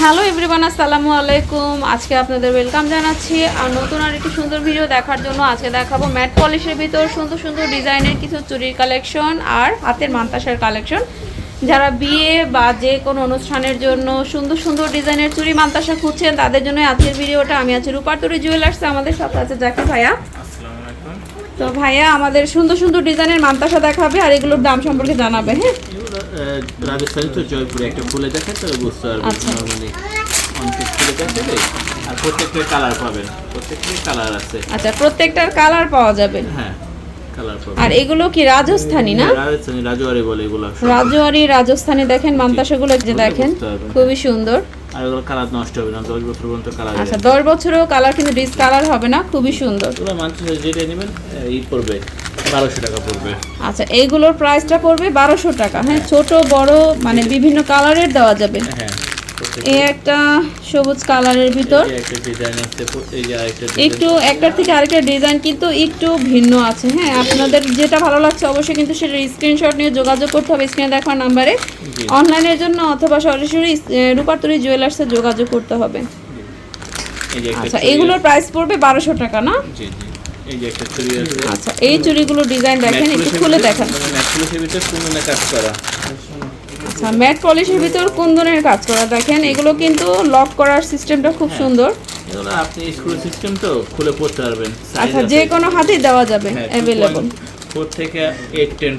Hello everyone আসসালামু আলাইকুম। আজকে আপনাদের ওয়েলকাম জানাচ্ছি। আর নতুন আর একটি সুন্দর ভিডিও দেখার জন্য আজকে দেখাবো ম্যাট পলিশের ভিতর সুন্দর সুন্দর ডিজাইনের কিছু চুরির কালেকশন আর হাতের মান্তাসার কালেকশন যারা বিয়ে বা যে কোনো অনুষ্ঠানের জন্য সুন্দর সুন্দর ডিজাইনের চুরি মান্তাসা খুঁজছেন তাদের জন্য আজকের ভিডিওটা আমি আছি রূপাতুরি জুয়েলার্স আমাদের সাথে আছে জাকি ভাইয়া। তো ভাইয়া আমাদের সুন্দর সুন্দর ডিজাইনের মান্তাসা দেখাবে আর এগুলোর দাম সম্পর্কে জানাবে হ্যাঁ? রাজস্থানি তো জয়পুরে একটা ফুলে দেখে তাহলে বুঝতে পারবেন আচ্ছা। নর্মালি অনেক ফুলে দেখে আর প্রত্যেকটার কালার পাবেন প্রত্যেকটার কালার আছে। আচ্ছা প্রত্যেকটার কালার পাওয়া যাবে। হ্যাঁ আর এগুলো কি রাজস্থানি না? হ্যাঁ, রাজস্থানি রাজওয়ারি বলে এগুলো। রাজওয়ারি রাজস্থানি দেখেন মান্তাসাগুলো যে দেখেন খুবই সুন্দর। আর এগুলো কালার নষ্ট হবে না দশ বছর পর্যন্ত কালার আচ্ছা দশ বছরেও কালার কিন্তু ডিসকালার হবে না খুবই সুন্দর। মানুষ যেটা নেবেন ই পড়বে বারোশো টাকা পড়বে। আচ্ছা এইগুলোর প্রাইসটা পড়বে বারোশো টাকা। হ্যাঁ ছোট বড় মানে বিভিন্ন কালারের দেওয়া যাবে। হ্যাঁ এই একটা সবুজ কালারের ভিতর। একটা একটার থেকে আরেকটা ডিজাইন কিন্তু একটু ভিন্ন আছে। হ্যাঁ আপনাদের যেটা ভালো লাগছে অবশ্যই কিন্তু সেটা স্ক্রিনশট নিয়ে যোগাযোগ করতে হবে স্ক্রিনে দেখার নাম্বারে অনলাইনের জন্য অথবা সরাসরি রূপাতুরি জুয়েলার্সে যোগাযোগ করতে হবে। আচ্ছা এগুলোর প্রাইস পড়বে বারোশো টাকা না? আচ্ছা এই চুড়িগুলো ডিজাইন দেখেন একটু খুলে দেখান। আচ্ছা ম্যাট পলিশের ভিতর কুন্দনের কাজ করা? দেখেন এগুলো কিন্তু লক করার সিস্টেমটা খুব সুন্দর। এগুলো আপনি স্ক্রু সিস্টেম তো খুলে পড়তে পারবেন। আচ্ছা যে কোনো হাতেই দেওয়া যাবে হ্যাঁ, অ্যাভেলেবল 2.4 থেকে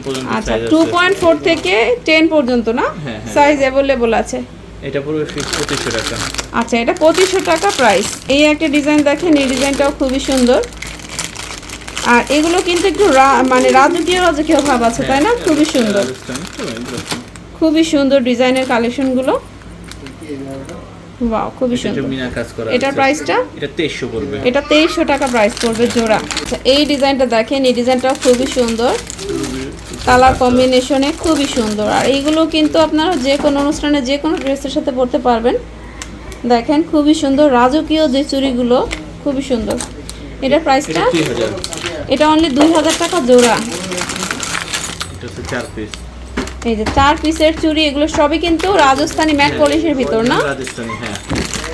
পর্যন্ত আচ্ছা সাইজ থেকে পর্যন্ত না? হ্যাঁ, হ্যাঁ। সাইজ অ্যাভেলেবল আছে। এটা টাকা। আচ্ছা এটা পঁচিশশো টাকা প্রাইস এই একটা ডিজাইন দেখেন এই ডিজাইনটাও খুবই সুন্দর। আর এগুলো কিন্তু একটু মানে রাজকীয় রাজকীয় ভাব আছে তাই না? খুবই সুন্দর। তো। খুবই সুন্দর ডিজাইনের কালেকশনগুলো। বাও খুবই এটা সুন্দর। মিনা কাজ করা এটার প্রাইসটা এটা তেইশশো পড়বে। এটা তেইশশো টাকা প্রাইস পড়বে জোড়া। আচ্ছা এই ডিজাইনটা দেখেন এই ডিজাইনটা খুবই সুন্দর। কালার কম্বিনেশনে খুবই সুন্দর। আর এইগুলো কিন্তু আপনারা যে কোনো অনুষ্ঠানে যে কোনো ড্রেসের সাথে পরতে পারবেন। দেখেন খুবই সুন্দর। রাজকীয় যে চুড়িগুলো খুবই সুন্দর। এটার প্রাইসটা এটা অনলি দুই হাজার টাকা জোড়া। এই যে চার পিসের চুড়ি এগুলো সবই কিন্তু রাজস্থানি ম্যাট পলিশের ভিতর না? রাজস্থানি হ্যাঁ।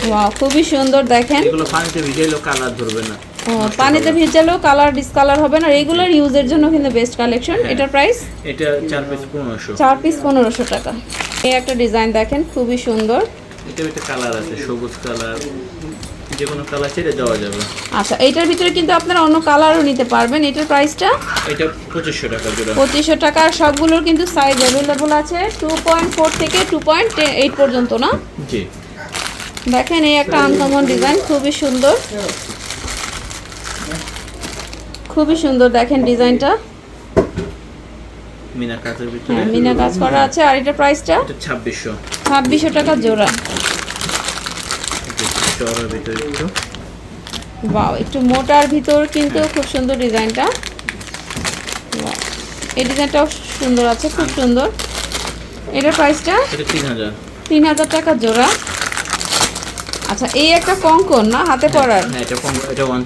ওয়াও খুবই সুন্দর দেখেন। এগুলো পানিতে ভিজাইলেও কালার ধরবে না। ও, পানিতে ভিজালেও কালার ডিসকালার হবে না। রেগুলার ইউজের জন্য কিন্তু বেস্ট কালেকশন এটার প্রাইস এটা চার পিস পনেরোশো। চার পিস পনেরোশো টাকা। এই একটা ডিজাইন দেখেন খুবই সুন্দর। এটা একটা কালার আছে সবুজ কালার যে কোনো কালার ছেড়ে দেওয়া যাবে। আচ্ছা এইটার ভিতরে কিন্তু আপনারা অন্য কালারও নিতে পারবেন। এটার প্রাইসটা এটা পঁচিশশো টাকা জোড়া। পঁচিশশো টাকা সবগুলোর কিন্তু সাইজ অ্যাভেলেবল আছে। টু পয়েন্ট ফোর থেকে টু পয়েন্ট এইট পর্যন্ত না? জি। দেখেন এই একটা আনকমন ডিজাইন খুবই সুন্দর। খুবই সুন্দর দেখেন ডিজাইনটা মিনা কাজের ভিতরে। হ্যাঁ মিনা কাজ করা আছে। আর এটার প্রাইসটা এটা ছাব্বিশশো। ছাব্বিশশো টাকা জোড়া। ভিতরে একটু। বাও একটু মোটার ভিতর কিন্তু খুব সুন্দর ডিজাইনটা। এই ডিজাইনটাও সুন্দর আছে খুব সুন্দর। এটার প্রাইসটা তিন হাজার। টাকা জোড়া। আচ্ছা এই একটা কঙ্কন না হাতে পরার? হ্যাঁ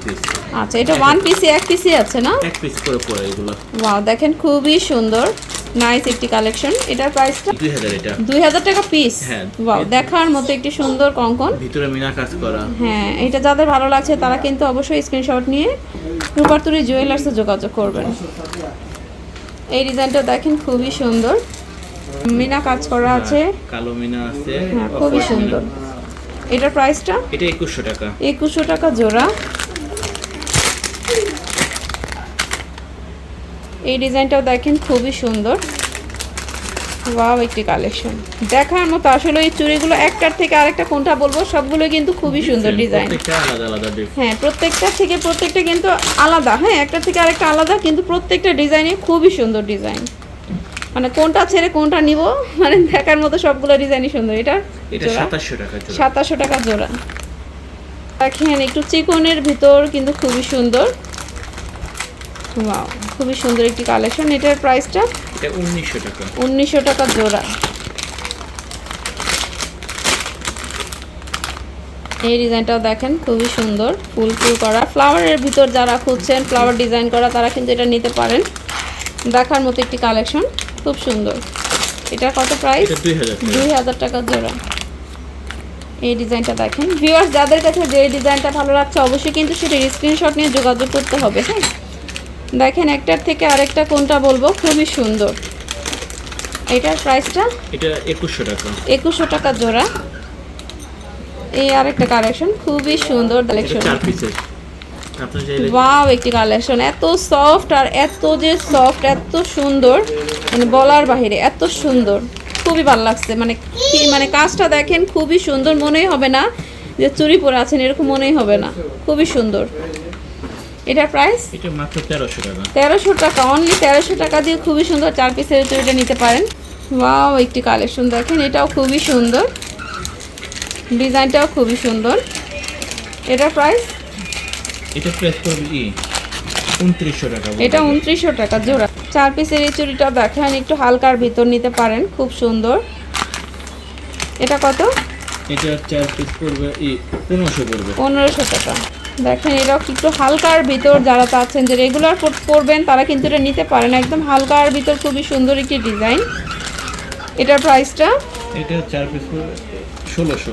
পিস আচ্ছা এটা ওয়ান পিসি এক পিসি আছে না? এক পিস করে পড়ে এগুলো। ওয়াও দেখেন খুবই সুন্দর। নাইস একটি কালেকশন। এটার প্রাইসটা দুই হাজার এটা। দুই হাজার টাকা পিস হ্যাঁ। ওয়াও দেখার মতো একটি সুন্দর কঙ্কন। ভিতরে মিনা কাজ করা। হ্যাঁ এটা যাদের ভালো লাগছে তারা কিন্তু অবশ্যই স্ক্রিনশট নিয়ে রূপারতুরি জুয়েলার্সে যোগাযোগ করবেন। এই ডিজাইনটা দেখেন খুবই সুন্দর। মিনা কাজ করা আছে। কালো মিনা আছে। হ্যাঁ খুবই সুন্দর। এটার প্রাইসটা এটা একুশশো টাকা। একুশশো টাকা জোড়া। এই ডিজাইনটাও দেখেন খুবই সুন্দর। ওয়াও একটি কালেকশন। দেখার মতো আসলে এই চুড়িগুলো একটার থেকে আরেকটা কোনটা বলব সবগুলো কিন্তু খুবই সুন্দর ডিজাইন। হ্যাঁ প্রত্যেকটা থেকে প্রত্যেকটা কিন্তু আলাদা। হ্যাঁ একটা থেকে আরেকটা আলাদা কিন্তু প্রত্যেকটা ডিজাইনে খুবই সুন্দর ডিজাইন। মানে কোনটা ছেড়ে কোনটা নিব মানে দেখার মতো সবগুলো ডিজাইনই সুন্দর। এটা সাতাশশো টাকা জোড়া। দেখেন একটু চিকনের ভিতর কিন্তু খুবই সুন্দর। ওয়াও খুবই সুন্দর একটি কালেকশন এটার প্রাইসটা এটা উনিশশো টাকা। উনিশশো টাকা জোড়া। এই ডিজাইনটাও দেখেন খুবই সুন্দর ফুল ফুল করা। ফ্লাওয়ারের ভিতর যারা খুঁজছেন ফ্লাওয়ার ডিজাইন করা তারা কিন্তু এটা নিতে পারেন। দেখার মতো একটি কালেকশন খুব সুন্দর। এটার কত প্রাইস এটা দুই হাজার টাকা। দুই হাজার টাকা জোড়া। এই ডিজাইনটা দেখেন। ভিউয়ার্স যাদের কাছে যে ডিজাইনটা ভালো লাগছে অবশ্যই কিন্তু সেটা স্ক্রিনশট নিয়ে যোগাযোগ করতে হবে হ্যাঁ? দেখেন একটার থেকে আরেকটা কোনটা বলব? খুবই সুন্দর। এটার প্রাইসটা এটা একুশশো টাকা। একুশশো টাকা জোড়া। এই আরেকটা কালেকশন খুবই সুন্দর কালেকশন ওয়াও একটি কালেকশন এত সফট আর এত যে সফট এত সুন্দর। মানে বলার বাহিরে এত সুন্দর। খুবই ভালো লাগছে। মানে কি মানে কাজটা দেখেন খুবই সুন্দর। মনেই হবে না যে চুরি পরে আছেন এরকম মনেই হবে না। খুবই সুন্দর। এটার প্রাইস এটা মাত্র তেরোশো টাকা। তেরোশো টাকা অনলি তেরোশো টাকা দিয়ে খুবই সুন্দর চার পিসের চুড়িটা নিতে পারেন। ওয়াও একটি কালেকশন দেখেন এটাও খুবই সুন্দর। ডিজাইনটাও খুবই সুন্দর। এটার প্রাইস এটা প্রেস করবে কি? উনত্রিশশো টাকা এটা উনত্রিশশো টাকা জোড়া। চার পিসের এই চুড়িটা দেখেন একটু হালকার ভিতর নিতে পারেন খুব সুন্দর। এটা কত? এটা চার পিস পড়বে ই পনেরোশো পড়বে। পনেরোশো টাকা। দেখেন এটাও একটু হালকার ভিতর যারা চাচ্ছেন যে রেগুলার পরবেন তারা কিন্তু এটা নিতে পারেন একদম হালকার ভিতর খুবই সুন্দর একটি ডিজাইন এটার প্রাইসটা এটা চার পিস ষোলোশো।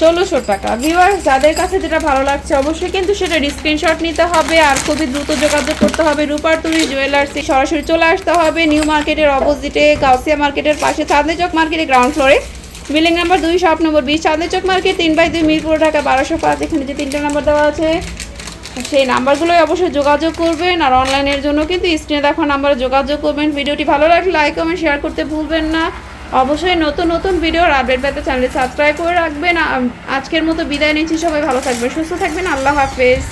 ষোলোশো টাকা। ভিউয়ার্স যাদের কাছে যেটা ভালো লাগছে অবশ্যই কিন্তু সেটা স্ক্রিনশট নিতে হবে আর খুবই দ্রুত যোগাযোগ করতে হবে। রূপার তুলি জুয়েলার্সে সরাসরি চলে আসতে হবে। নিউ মার্কেটের অপোজিটে গাউসিয়া মার্কেটের পাশে চাঁদনি চক মার্কেটে গ্রাউন্ড ফ্লোরে বিল্ডিং নাম্বার দুই, শপ নম্বর বিশ চাঁদনি চক মার্কেট, তিন বাই দুই, মিরপুর, ঢাকা, বারোশো পাঁচ, এখানে যে তিনটে নাম্বার দেওয়া আছে, সেই নাম্বারগুলোই অবশ্যই যোগাযোগ করবেন আর অনলাইনের জন্য কিন্তু স্ক্রিনে দেখা নাম্বারে যোগাযোগ করবেন। ভিডিওটি ভালো লাগলে লাইক, কমেন্ট, শেয়ার করতে ভুলবেন না। অবশ্যই নতুন নতুন ভিডিওর আপডেট পেতে চ্যানেলটি সাবস্ক্রাইব করে রাখবেন। আজকের মতো বিদায় নিচ্ছি, সবাই ভালো থাকবেন, সুস্থ থাকবেন, আল্লাহ হাফেজ।